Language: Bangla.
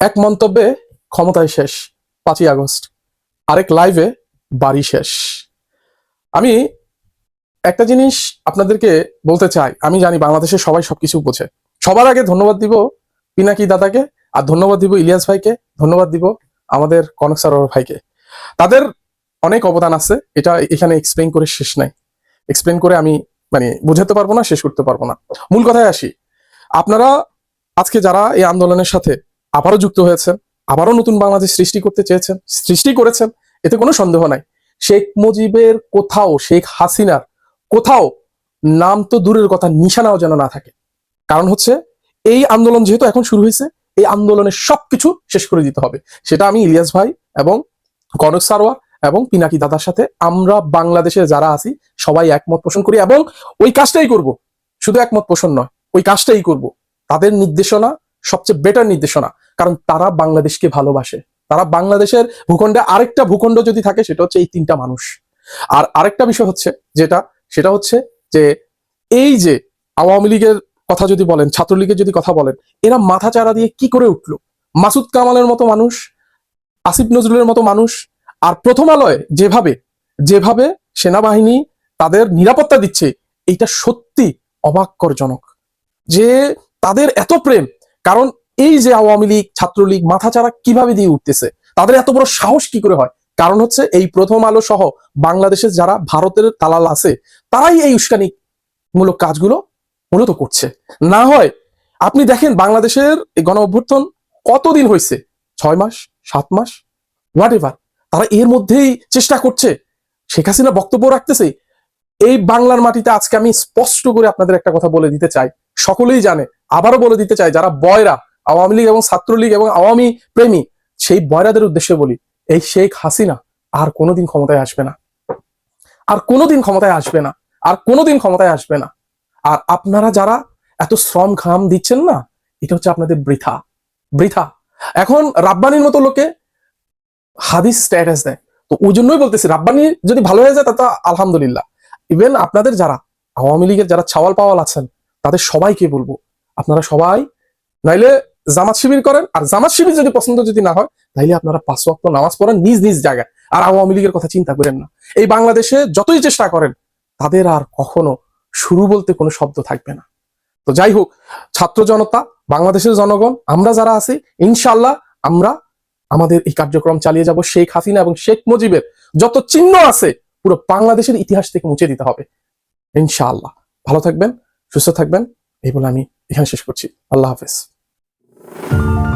এক মন্তব্যে ক্ষমতায় শেষ, পাঁচই আগস্ট। আরেক লাইভে বাড়ি শেষ। আমি একটা জিনিস আপনাদেরকে বলতে চাই, আমি জানি বাংলাদেশের সবাই সবকিছু বোঝে। সবার আগে ধন্যবাদ দিব পিনাকি দাদাকে, আর ধন্যবাদ দিব ইলিয়াস ভাইকে, ধন্যবাদ দিব আমাদের কনক সরোবর ভাইকে। তাদের অনেক অবদান আছে, এটা এখানে এক্সপ্লেন করে শেষ নাই। এক্সপ্লেন করে আমি মানে বুঝাতে পারব না, শেষ করতে পারব না। মূল কথায় আসি, আপনারা আজকে যারা এই আন্দোলনের সাথে আবারও যুক্ত হয়েছেন, আবারও নতুন বাংলাদেশ সৃষ্টি করতে চেয়েছেন, সৃষ্টি করেছেন, এতে কোনো সন্দেহ নাই। শেখ মুজিবের কোথাও, শেখ হাসিনার কোথাও নাম তো দূরের কথা, নিশানাও যেন না থাকে। কারণ হচ্ছে, এই আন্দোলন যেহেতু এখন শুরু হয়েছে, এই আন্দোলনের সবকিছু শেষ করে দিতে হবে। সেটা আমি ইলিয়াস ভাই এবং কনক সারোয়া এবং পিনাকি দাদার সাথে আমরা বাংলাদেশে যারা আছি, সবাই একমত পোষণ করি এবং ওই কাজটাই করব। শুধু একমত পোষণ নয়, ওই কাজটাই করব। তাদের নির্দেশনা সবচেয়ে বেটার নির্দেশনা। কারণ তারা বাংলাদেশকে ভালোবাসে। তারা বাংলাদেশের ভূখণ্ডে আরেকটা ভূখণ্ড যদি থাকে, সেটা হচ্ছে এই তিনটা মানুষ। আর আরেকটা বিষয় হচ্ছে যেটা, সেটা হচ্ছে যে এই যে আওয়ামী লীগের কথা যদি বলেন, ছাত্রলীগের যদি কথা বলেন, এরা মাথা চারা দিয়ে কি করে উঠল? মাসুদ কামালের মতো মানুষ, আসিফ নজরুলের মতো মানুষ, আর প্রথম আলোয় যেভাবে যেভাবে সেনাবাহিনী তাদের নিরাপত্তা দিচ্ছে, এইটা সত্যি অবাক্যরজনক যে তাদের এত প্রেম, কারণ এই যে আওয়ামী লীগ, ছাত্রলীগ মাথাচাড়া কীভাবে দিয়ে উঠতেছে? তাদের এত বড় সাহস কি করে হয়? কারণ হচ্ছে এই প্রথম আলো সহ বাংলাদেশের যারা ভারতের তালাল আছে, তারাই এই উস্কানি মূলক কাজগুলো মূলত করছে। না হয় আপনি দেখেন বাংলাদেশের গণ অভ্যর্থন কতদিন হয়েছে? ছয় মাস, সাত মাস? হোয়াট এভার তারা এর মধ্যেই চেষ্টা করছে। শেখ হাসিনা বক্তব্য রাখতেছে, এই বাংলার মাটিতে আজকে আমি স্পষ্ট করে আপনাদের একটা কথা বলে দিতে চাই। সকলেই জানে, আবারও বলে দিতে চাই, যারা বয়রা আওয়ামী লীগ এবং ছাত্রলীগ এবং আওয়ামী প্রেমী, সেই বয়রাদের উদ্দেশ্যে বলি, এই শেখ হাসিনা আর কোনোদিন ক্ষমতায় আসবে না। আর কোনোদিন ক্ষমতায় আসবে না। আর কোনোদিন ক্ষমতায় আসবে না। আর আপনারা যারা এত শ্রম ঘাম দিচ্ছেন না, এটা হচ্ছে আপনাদের বৃথা। বৃথা। এখন রাব্বানির মতো লোকে হাদিস স্ট্যাটাস দেয়। তো ওই জন্যই বলতেছি, রাব্বানি যদি ভালো হয়ে যায়, তা আলহামদুলিল্লাহ। ইভেন আপনাদের যারা আওয়ামী লীগের যারা ছাওয়াল পাওয়াল আছেন, তাদের সবাইকে বলব, আপনারা সবাই, নাইলে জামাত শিবির করেন, আর জামাত শিবির যদি পছন্দ যদি না হয়, তাইলে আপনারা পাঁচ ওয়াক্ত নামাজ পড়েন নিজ নিজ জায়গায়। আর আওয়ামী লীগের কথা চিন্তা করেন না। এই বাংলাদেশে যতই চেষ্টা করেন, তাদের আর কখনো শুরু বলতে কোনো শব্দ থাকবে না। তো যাই হোক, ছাত্র জনতা, বাংলাদেশের জনগণ, আমরা যারা আছি ইনশাল্লাহ আমরা আমাদের এই কার্যক্রম চালিয়ে যাব শেখ হাসিনা এবং শেখ মুজিবের যত চিহ্ন আছে, পুরো বাংলাদেশের ইতিহাস থেকে মুছে দিতে হবে। ইনশাআল্লাহ। ভালো থাকবেন, সুস্থ থাকবেন, এই বলে আমি এখানে শেষ করছি। আল্লাহ হাফেজ। thank you